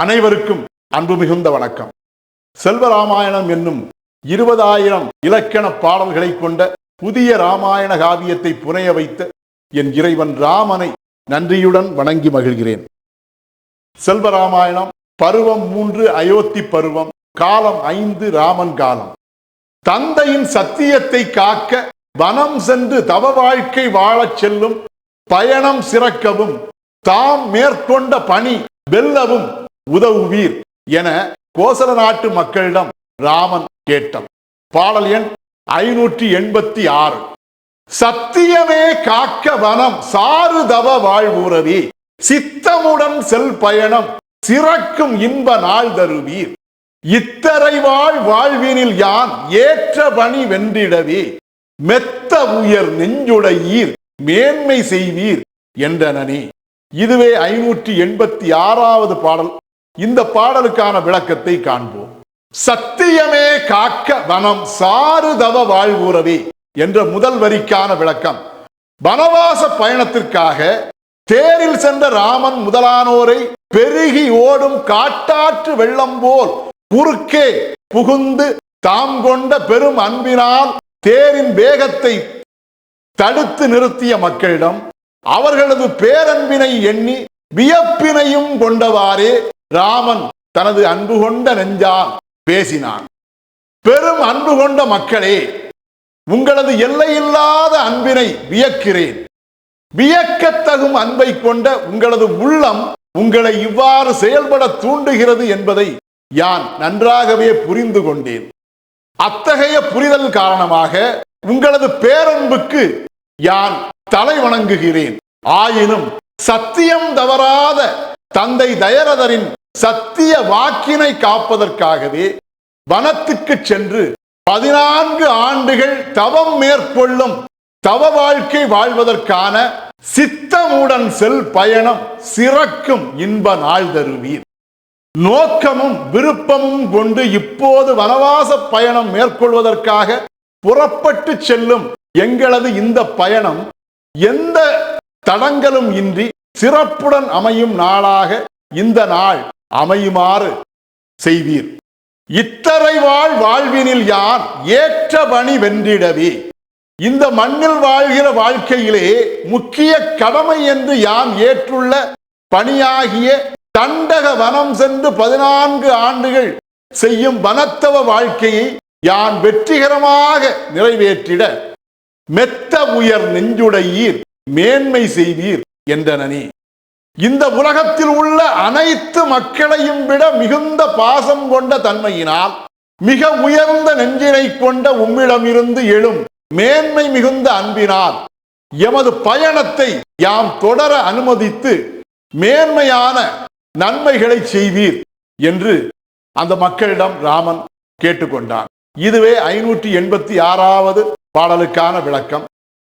அனைவருக்கும் அன்பு மிகுந்த வணக்கம். செல்வராமாயணம் என்னும் இருபதாயிரம் இலக்கண பாடல்களை கொண்ட புதிய ராமாயண காவியத்தை புனைய வைத்த என் இறைவன் ராமனை நன்றியுடன் வணங்கி மகிழ்கிறேன். செல்வராமாயணம் பருவம் மூன்று அயோத்தி பருவம் காலம் ஐந்து ராமன் காலம். தந்தையின் சத்தியத்தை காக்க வனம் சென்று தவ வாழ்க்கை வாழச் செல்லும் பயணம் சிறக்கவும் தாம் மேற்கொண்ட பணி வெல்லவும் உதவுவீர் என கோசல நாட்டு மக்களிடம் ராமன் கேட்டான் பாடல் எண் ஐநூற்றி எண்பத்தி ஆறு சத்தியமே காக்க வனம் சாருதவ வாழ்வுறவி சித்தமுடன் செல் பயணம் சிறக்கும் இன்ப நாள் தருவீர். இத்தரை வாழ் வாழ்வினில் யான் ஏற்ற பணி வென்றிடவே மெத்த உயர் நெஞ்சுடையீர் மேன்மை செய்வீர் என்றனனே. இதுவே ஐநூற்றி எண்பத்தி ஆறாவது பாடல். இந்த பாடலுக்கான விளக்கத்தை காண்போம். சத்தியமே காக்க வனம் சாருதவ வாழ்வுறவே என்ற முதல் வரிக்கான விளக்கம். வனவாச பயணத்திற்காக தேரில் சென்ற ராமன் முதலானோரை பெருகி ஓடும் காட்டாற்று வெள்ளம் போல் குறுக்கே புகுந்து தாம் கொண்ட பெரும் அன்பினால் தேரின் வேகத்தை தடுத்து நிறுத்திய மக்களிடம் அவர்களது பேரன்பினை எண்ணி வியப்பினையும் கொண்டவாறே ராமன் தனது அன்பு கொண்ட நெஞ்சால் பேசினான். பெரும் அன்பு கொண்ட மக்களே உங்களது எல்லையில்லாத அன்பினை வியக்கிறேன். வியக்கத்தகும் அன்பை கொண்ட உங்களது உள்ளம் உங்களை இவ்வாறு செயல்பட தூண்டுகிறது என்பதை யான் நன்றாகவே புரிந்து கொண்டேன். அத்தகைய புரிதல் காரணமாக உங்களது பேரன்புக்கு யான் தலை வணங்குகிறேன். ஆயினும் சத்தியம் தவறாத தந்தை தயரதரின் சத்திய வாக்கினை காப்பதற்காகவே வனத்துக்கு சென்று பதினான்கு ஆண்டுகள் தவம் மேற்கொள்ளும் தவ வாழ்க்கை வாழ்வதற்கான சித்தமுடன் செல் பயணம் சிறக்கும் இன்ப நாள் தருவீர். நோக்கமும் விருப்பமும் கொண்டு இப்போது வனவாச பயணம் மேற்கொள்வதற்காக புறப்பட்டு செல்லும் எங்களது இந்த பயணம் எந்த தடங்களும் இன்றி சிறப்புடன் அமையும் நாளாக இந்த நாள் அமையுமாறு செய்வீர். இத்தரை வாழ் வாழ்வினில் யார் ஏற்ற பணி வென்றிடவே? இந்த மண்ணில் வாழ்கிற வாழ்க்கையிலே முக்கிய கடமை என்று யான் ஏற்றுள்ள பணியாகிய தண்டக வனம் சென்று பதினான்கு ஆண்டுகள் செய்யும் வனத்தவ வாழ்க்கையை யான் வெற்றிகரமாக நிறைவேற்றிட மெத்த உயர் நெஞ்சுடையீர் மேன்மை செய்வீர். என்றனனே இந்த உலகத்தில் உள்ள அனைத்து மக்களையும் விட மிகுந்த பாசம் கொண்ட தன்மையினால் மிக உயர்ந்த நெஞ்சினை கொண்ட உம்மிடமிருந்து எழும் மேன்மை மிகுந்த அன்பினால் எமது பயணத்தை யாம் தொடர அனுமதித்து மேன்மையான நன்மைகளை செய்வீர் என்று அந்த மக்களிடம் ராமன் கேட்டுக்கொண்டான். இதுவே ஐநூற்றி எண்பத்தி ஆறாவது பாடலுக்கான விளக்கம்.